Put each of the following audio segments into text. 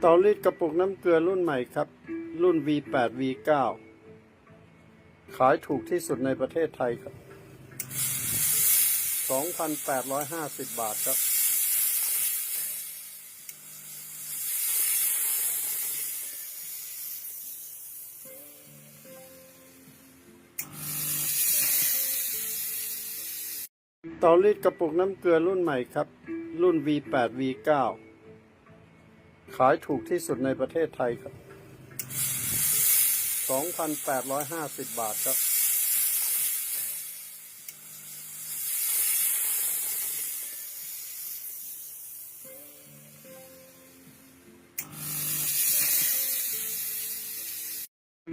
เตารีดกระปุกน้ำเกลือรุ่นใหม่ครับ รุ่น V8 V9 ขายถูกที่สุดในประเทศไทยครับ 2,850 บาทครับ เตารีดกระปุกน้ำเกลือรุ่นใหม่ครับ รุ่น V8 V9 ขายถูกที่สุดในประเทศไทยครับ 2,850 บาทครับ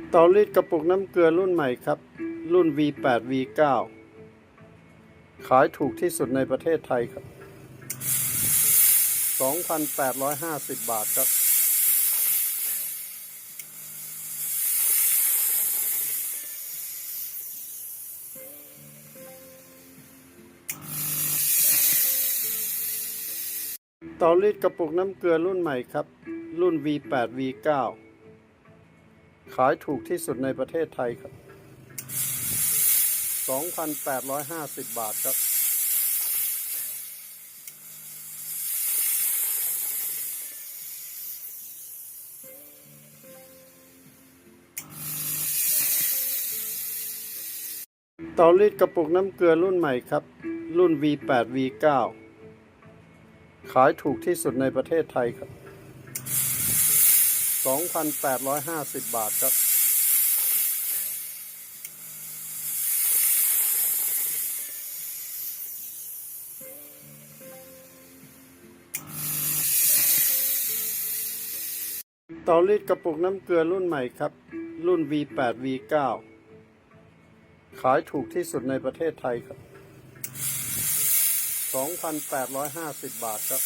เตารีดกระปุกน้ำเกลือรุ่นใหม่ครับ รุ่น V8 V9 ขายถูกที่สุดในประเทศไทยครับ 2,850 บาทครับ เตารีดกระปุกน้ำเกลือรุ่นใหม่ครับ รุ่น V8 V9 ขายถูกที่สุดในประเทศไทยครับ 2,850 บาทครับ เตารีดกระปุกน้ำเกลือรุ่นใหม่ครับ รุ่น V8 V9 ขายถูกที่สุดในประเทศไทยครับ 2,850 บาทครับ เตารีดกระปุกน้ำเกลือรุ่นใหม่ครับ รุ่น V8 V9 ขายถูกที่สุดในประเทศไทยครับ 2,850 บาทครับ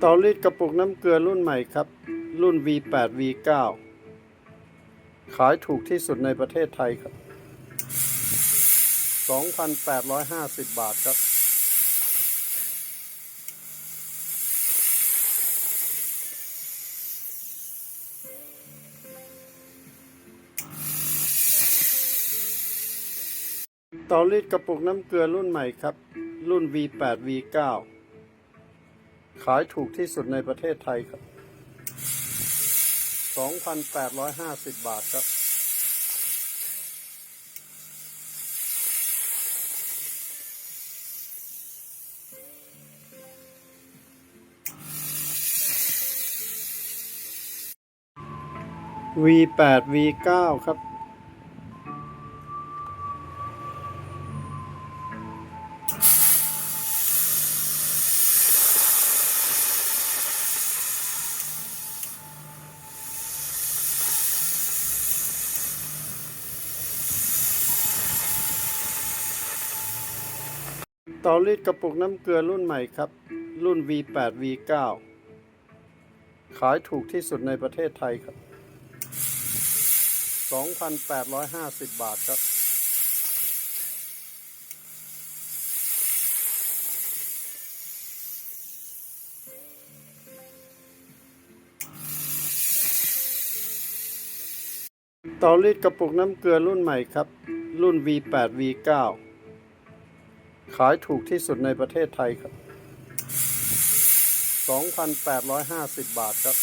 เตารีดกระปุกน้ำเกลือรุ่นใหม่ครับ รุ่น V8 V9 ขายถูกที่สุดในประเทศไทยครับ 2,850 บาทครับ เตารีดกระปุกน้ำเกลือรุ่นใหม่ครับ รุ่น V8 V9 ขายถูกที่สุดในประเทศไทยครับ 2,850 บาทครับ V8 V9 ครับเตารีดกระปุกน้ำเกลือรุ่นใหม่ครับ รุ่น V8 V9 ขายถูกที่สุดในประเทศไทยครับ 2,850 บาทครับ เตารีดกระปุกน้ำเกลือรุ่นใหม่ครับ รุ่น V8 V9 ขายถูกที่สุดในประเทศไทยครับ 2,850 บาทครับ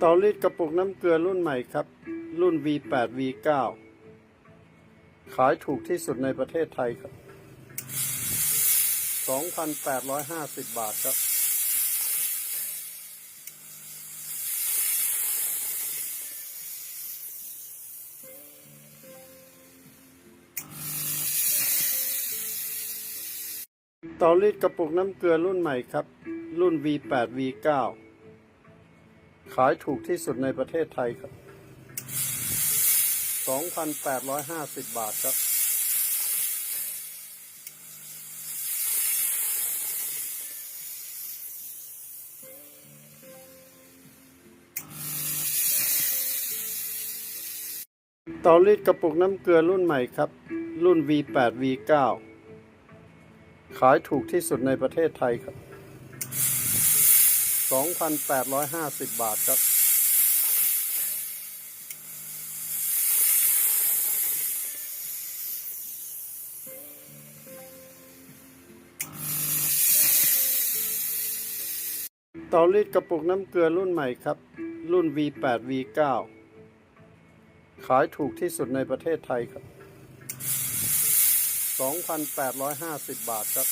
เตารีดกระปุกน้ำเกลือรุ่นใหม่ครับ รุ่น V8 V9 ขายถูกที่สุดในประเทศไทยครับ 2,850 บาทครับ เตารีดกระปุกน้ำเกลือรุ่นใหม่ครับ รุ่น V8 V9 ขายถูกที่สุดในประเทศไทยครับ 2,850 บาทครับ เตารีดกระปุกน้ำเกลือรุ่นใหม่ครับ รุ่น V8 V9 ขายถูกที่สุดในประเทศไทยครับ 2,850 บาทครับ เตารีดกระปุกน้ำเกลือรุ่นใหม่ครับ รุ่น V8 V9 ขายถูกที่สุดในประเทศไทยครับ 2,850 บาทครับ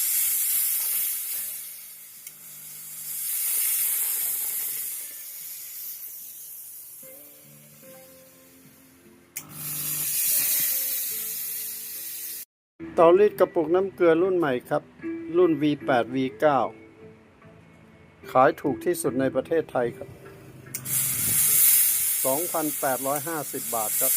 เตารีดกระปุกน้ำเกลือรุ่นใหม่ครับ รุ่น V8 V9 ขายถูกที่สุดในประเทศไทยครับ 2,850 บาทครับ